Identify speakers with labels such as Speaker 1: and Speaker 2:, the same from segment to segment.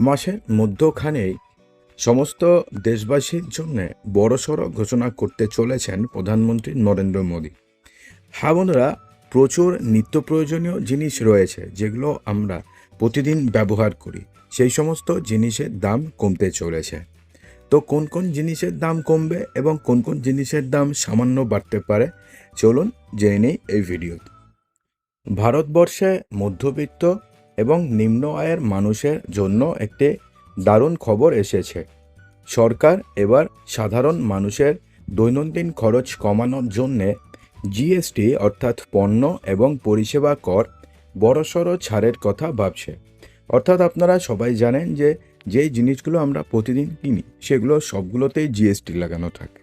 Speaker 1: মাসের মধ্যখানেই সমস্ত দেশবাসীর জন্য বড়সড় ঘোষণা করতে চলেছেন প্রধানমন্ত্রী নরেন্দ্র মোদী। হ্যাঁ বন্ধুরা, প্রচুর নিত্য প্রয়োজনীয় জিনিস রয়েছে যেগুলো আমরা প্রতিদিন ব্যবহার করি। সেই সমস্ত জিনিসের দাম কমতে চলেছে। তো কোন কোন জিনিসের দাম কমবে এবং কোন কোন জিনিসের দাম সামান্য বাড়তে পারে, চলুন জেনে নিই এই ভিডিওতে। ভারতবর্ষে মধ্যবিত্ত এবং নিম্ন আয়ের মানুষের জন্য একটি দারুণ খবর এসেছে। সরকার এবার সাধারণ মানুষের দৈনন্দিন খরচ কমানোর জন্যে জিএসটি অর্থাৎ পণ্য এবং পরিষেবা কর বড়সড় ছাড়ের কথা ভাবছে। অর্থাৎ আপনারা সবাই জানেন যে যেই জিনিসগুলো আমরা প্রতিদিন কিনি, সেগুলো সবগুলোতেই জিএসটি লাগানো থাকে।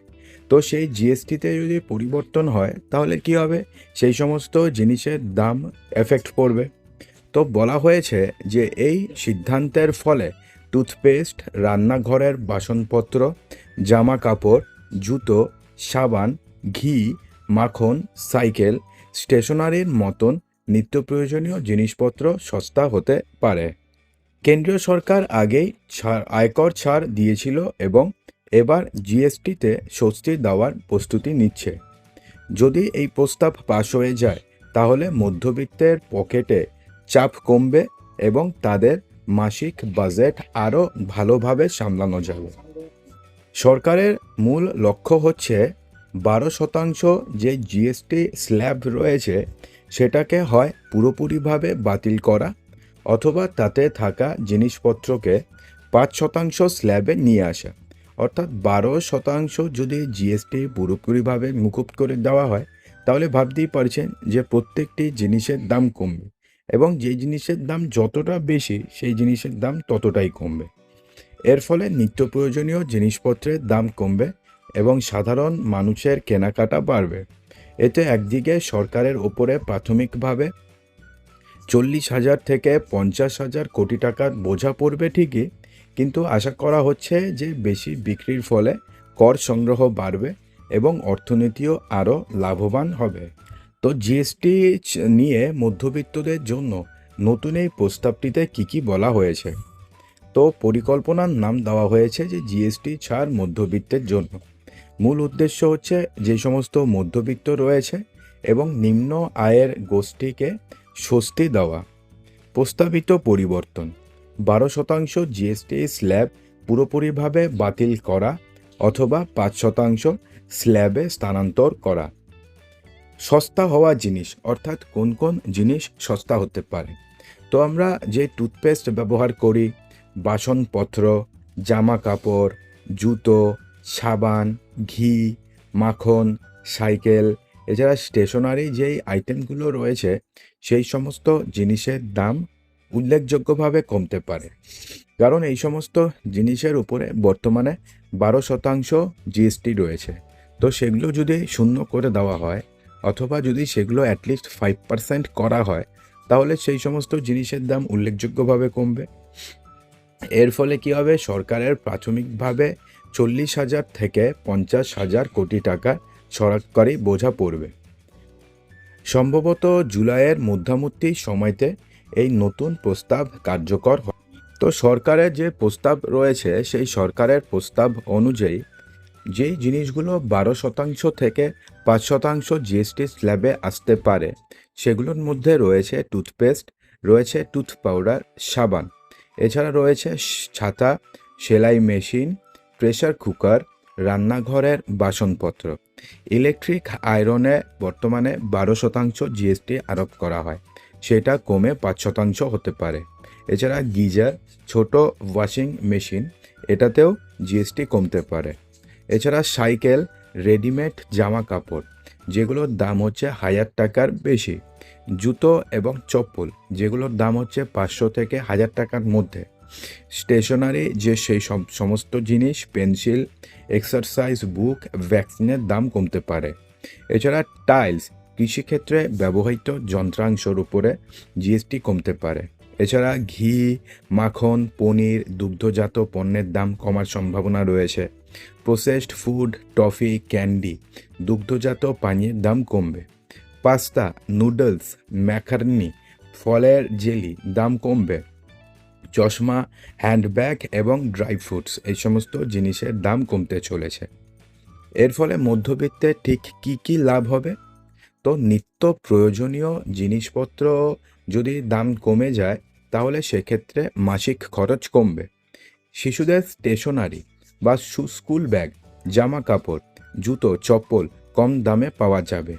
Speaker 1: তো সেই জিএসটিতে যদি পরিবর্তন হয়, তাহলে কি হবে? সেই সমস্ত জিনিসের দাম এফেক্ট পড়বে। তো বলা হয়েছে যে এই সিদ্ধান্তের ফলে টুথপেস্ট, রান্নাঘরের বাসনপত্র জামা কাপড় জুতো, সাবান, ঘি, মাখন, সাইকেল, স্টেশনারির মতন নিত্য প্রয়োজনীয় জিনিসপত্র সস্তা হতে পারে। কেন্দ্রীয় সরকার আগেই ছাড়, আয়কর ছাড় দিয়েছিল এবং এবার জিএসটিতে স্বস্তি দেওয়ার প্রস্তুতি নিচ্ছে। যদি এই প্রস্তাব পাশ হয়ে যায়, তাহলে মধ্যবিত্তের পকেটে চাপ কমবে এবং তাদের মাসিক বাজেট আরও ভালোভাবে সামলানো যাবে। সরকারের মূল লক্ষ্য হচ্ছে বারো শতাংশ যে জিএসটি স্ল্যাব রয়েছে সেটাকে হয় পুরোপুরিভাবে বাতিল করা অথবা তাতে থাকা জিনিসপত্রকে পাঁচ শতাংশ স্ল্যাবে নিয়ে আসা। অর্থাৎ বারো শতাংশ যদি জিএসটি পুরোপুরিভাবে মুকুব করে দেওয়া হয়, তাহলে ভাবতেই পারছেন যে প্রত্যেকটি জিনিসের দাম কমবে। এবং যে জিনিসের দাম যতটা বেশি, সেই জিনিসের দাম ততটাই কমবে। এর ফলে নিত্য প্রয়োজনীয় জিনিসপত্রের দাম কমবে এবং সাধারণ মানুষের কেনাকাটা বাড়বে। এতে একদিকে সরকারের ওপরে প্রাথমিকভাবে চল্লিশ হাজার থেকে পঞ্চাশ হাজার কোটি টাকার বোঝা পড়বে ঠিকই, কিন্তু আশা করা হচ্ছে যে বেশি বিক্রির ফলে কর সংগ্রহ বাড়বে এবং অর্থনীতিও আরও লাভবান হবে। তো জিএসটি নিয়ে মধ্যবিত্তদের জন্য নতুন এই প্রস্তাবটিতে কী কী বলা হয়েছে? তো পরিকল্পনার নাম দেওয়া হয়েছে যে জিএসটি ছাড় মধ্যবিত্তের জন্য। মূল উদ্দেশ্য হচ্ছে যে সমস্ত মধ্যবিত্ত রয়েছে এবং নিম্ন আয়ের গোষ্ঠীকে স্বস্তি দেওয়া। প্রস্তাবিত পরিবর্তন। বারো শতাংশ জিএসটি স্ল্যাব পুরোপুরিভাবে বাতিল করা অথবা পাঁচ শতাংশ স্ল্যাবে স্থানান্তর করা। সস্তা হওয়া জিনিস, অর্থাৎ কোন কোন জিনিস সস্তা হতে পারে। তো আমরা যে টুথপেস্ট ব্যবহার করি, বাসনপত্র জামা কাপড় জুতো, সাবান, ঘি, মাখন, সাইকেল, এছাড়া স্টেশনারি যেই আইটেমগুলো রয়েছে, সেই সমস্ত জিনিসের দাম উল্লেখযোগ্যভাবে কমতে পারে। কারণ এই সমস্ত জিনিসের উপরে বর্তমানে বারো শতাংশ জিএসটি রয়েছে। তো সেগুলো যদি শূন্য করে দেওয়া হয় অথবা যদি সেগুলো অ্যাটলিস্ট ফাইভ পার্সেন্ট করা হয়, তাহলে সেই সমস্ত জিনিসের দাম উল্লেখযোগ্যভাবে কমবে। এর ফলে কী হবে? সরকারের প্রাথমিকভাবে চল্লিশ হাজার থেকে পঞ্চাশ হাজার কোটি টাকা সরকারি বোঝা পড়বে। সম্ভবত জুলাইয়ের মধ্যামুর্তি সময়তে এই নতুন প্রস্তাব কার্যকর হয়। তো সরকারের যে প্রস্তাব রয়েছে, সেই সরকারের প্রস্তাব অনুযায়ী যেই জিনিসগুলো বারো শতাংশ থেকে পাঁচ শতাংশ জিএসটি স্ল্যাবে আসতে পারে, সেগুলোর মধ্যে রয়েছে টুথপেস্ট, রয়েছে টুথ পাউডার, সাবান। এছাড়া রয়েছে ছাতা, সেলাই মেশিন, প্রেসার কুকার, রান্নাঘরের বাসনপত্র। ইলেকট্রিক আয়রনে বর্তমানে বারো শতাংশ জিএসটি আরোপ করা হয়, সেটা কমে পাঁচ শতাংশ হতে পারে। এছাড়া গিজার, ছোট ওয়াশিং মেশিন, এটাতেও জিএসটি কমতে পারে। এছাড়া সাইকেল, রেডিমেড জামা কাপড় যেগুলোর দাম হচ্ছে হাজার টাকার বেশি। জুতো এবং চপ্পল, যেগুলোর দাম হচ্ছে পাঁচশো থেকে হাজার টাকার মধ্যে। স্টেশনারি যে সেই সব, সমস্ত জিনিস, পেন্সিল, এক্সারসাইজ বুক, ভ্যাকসিনের দাম কমতে পারে। এছাড়া টাইলস, কৃষিক্ষেত্রে ব্যবহৃত যন্ত্রাংশের উপরে জিএসটি কমতে পারে। এছাড়া ঘি, মাখন, পনির, দুগ্ধজাত পণ্যের দাম কমার সম্ভাবনা রয়েছে। প্রসেসড ফুড, টফি, ক্যান্ডি, দুগ্ধজাত পানীয়ের দাম কমবে। পাস্তা, নুডলস, ম্যাকারনি, ফলের জেলি দাম কমবে। চশমা, হ্যান্ডব্যাগ এবং ড্রাই ফ্রুটস এই সমস্ত জিনিসের দাম কমতে চলেছে। এর ফলে মধ্যবিত্তের ঠিক কি কি লাভ হবে? তো নিত্য প্রয়োজনীয় জিনিসপত্র যদি দাম কমে যায়, তাহলে সেক্ষেত্রে মাসিক খরচ কমবে। শিশুদের স্টেশনারি বা স্কুল ব্যাগ জামা কাপড় জুতো, চপ্পল কম দামে পাওয়া যাবে।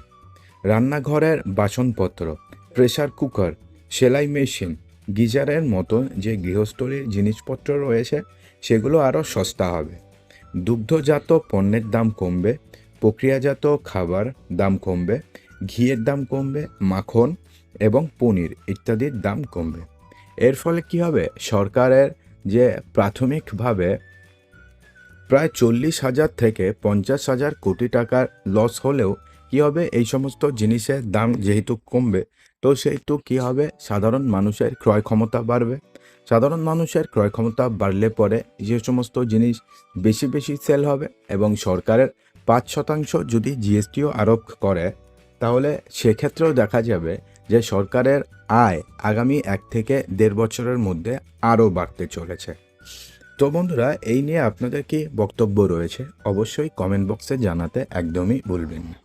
Speaker 1: রান্নাঘরের বাসনপত্র প্রেশার কুকার, সেলাই মেশিন, গিজারের মতো যে গৃহস্থলীর জিনিসপত্র রয়েছে, সেগুলো আরও সস্তা হবে। দুগ্ধজাত পণ্যের দাম কমবে, প্রক্রিয়াজাত খাবার দাম কমবে ঘিয়ের দাম কমবে, মাখন এবং পনির ইত্যাদির দাম কমবে। এর ফলে কি হবে? সরকারের যে প্রাথমিকভাবে প্রায় চল্লিশ হাজার থেকে পঞ্চাশ হাজার কোটি টাকার লস হলেও কি হবে? এই সমস্ত জিনিসের দাম যেহেতু কমবে, তো সেহেতু কি হবে? সাধারণ মানুষের ক্রয় ক্ষমতা বাড়বে। সাধারণ মানুষের ক্রয় ক্ষমতা বাড়লে পরে যে সমস্ত জিনিস বেশি বেশি সেল হবে এবং সরকারের পাঁচ শতাংশ যদি জিএসটিও আরোপ করে তাহলে সেক্ষেত্রেও দেখা যাবে যে সরকারের আয় আগামী এক থেকে দেড় বছরের মধ্যে আরও বাড়তে চলেছে। তো বন্ধুরা, এই নিয়ে আপনাদের কি বক্তব্য রয়েছে? অবশ্যই কমেন্ট বক্সে জানাতে একদমই ভুলবেন না।